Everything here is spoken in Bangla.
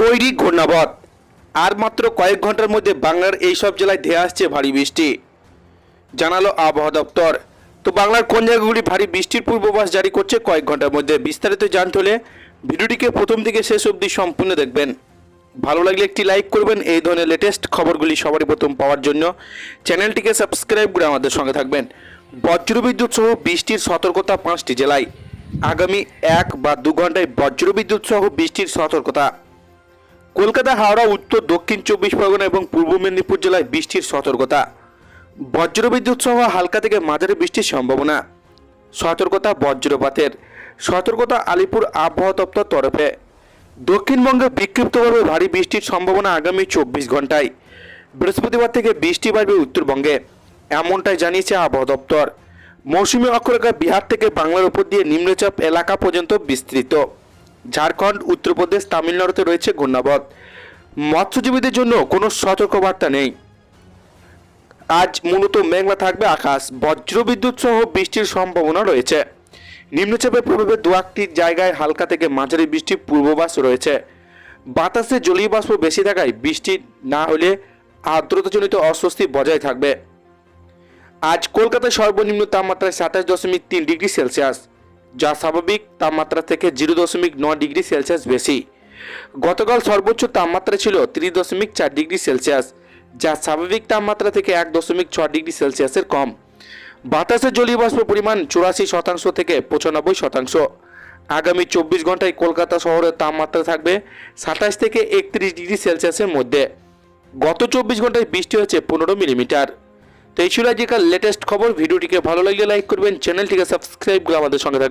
তৈরি ঘূর্ণাবত। আর মাত্র কয়েক ঘণ্টার মধ্যে বাংলার এই সব জেলায় ধেয়ে আসছে ভারী বৃষ্টি। জানালো আবহাওয়া দপ্তর। তো বাংলার কোন জায়গাগুলি ভারী বৃষ্টির পূর্বাভাস জারি করছে কয়েক ঘণ্টার মধ্যে বিস্তারিত জানতে হলে ভিডিওটিকে প্রথম থেকে শেষ অবধি সম্পূর্ণ দেখবেন। ভালো লাগলে একটি লাইক করবেন, এই ধরনের লেটেস্ট খবরগুলি সবারই প্রথম পাওয়ার জন্য। চ্যানেলটিকে সাবস্ক্রাইব করে আমাদের সঙ্গে থাকবেন। বজ্রবিদ্যুৎ সহ বৃষ্টির সতর্কতা পাঁচটি জেলায়। আগামী এক বা দু ঘন্টায় বজ্রবিদ্যুৎ সহ বৃষ্টির সতর্কতা। কলকাতা, হাওড়া, উত্তর, দক্ষিণ চব্বিশ পরগনা এবং পূর্ব মেদিনীপুর জেলায় বৃষ্টির সতর্কতা। বজ্রবিদ্যুৎ সহ হালকা থেকে মাঝারি বৃষ্টির সম্ভাবনা। সতর্কতা বজ্রপাতের। সতর্কতা আলিপুর আবহাওয়া দপ্তর তরফে। দক্ষিণবঙ্গে বিক্ষিপ্তভাবে ভারী বৃষ্টির সম্ভাবনা আগামী চব্বিশ ঘন্টায় বৃহস্পতিবার থেকে বৃষ্টি বাড়বে উত্তরবঙ্গে। এমনটাই জানিয়েছে আবহাওয়া দপ্তর। মৌসুমী অক্ষরেখা বিহার থেকে বাংলার উপর দিয়ে নিম্নচাপ এলাকা পর্যন্ত বিস্তৃত। ঝাড়খণ্ড, উত্তরপ্রদেশ, তামিলনাড়ুতে রয়েছে ঘূর্ণাবত। মৎস্যজীবীদের জন্য কোনো সতর্কবার্তা নেই। আজ মূলত মেঘলা থাকবে আকাশ। বজ্রবিদ্যুৎ সহ বৃষ্টির সম্ভাবনা রয়েছে। নিম্নচাপের প্রভাবে দু একটি জায়গায় হালকা থেকে মাঝারি বৃষ্টির পূর্বাভাস রয়েছে। বাতাসে জলীয় বাষ্প বেশি থাকায় বৃষ্টি না হলে আর্দ্রতাজনিত অস্বস্তি বজায় থাকবে। আজ কলকাতায় সর্বনিম্ন তাপমাত্রায় সাতাশ দশমিক তিন ডিগ্রি সেলসিয়াস। যা স্বাভাবিক তাপমাত্রা থেকে জিরো দশমিক নয় ডিগ্রি সেলসিয়াস বেশি। গতকাল সর্বোচ্চ তাপমাত্রা ছিল ত্রিশ দশমিক চার ডিগ্রি সেলসিয়াস, যা স্বাভাবিক তাপমাত্রা থেকে এক দশমিক ছ ডিগ্রি সেলসিয়াসের কম। বাতাসে জলীয় বাষ্প পরিমাণ চুরাশি শতাংশ থেকে পঁচানব্বই শতাংশ। আগামী চব্বিশ ঘন্টায় কলকাতা শহরের তাপমাত্রা থাকবে সাতাশ থেকে একত্রিশ ডিগ্রি সেলসিয়াসের মধ্যে। গত চব্বিশ ঘন্টায় বৃষ্টি হয়েছে পনেরো মিলিমিটার। তো এই ছিল আজকের লেটেস্ট খবর। ভিডিওটিকে ভালো লাগলে লাইক করবেন, চ্যানেলটিকে সাবস্ক্রাইব করে আমাদের সঙ্গে থাকবেন।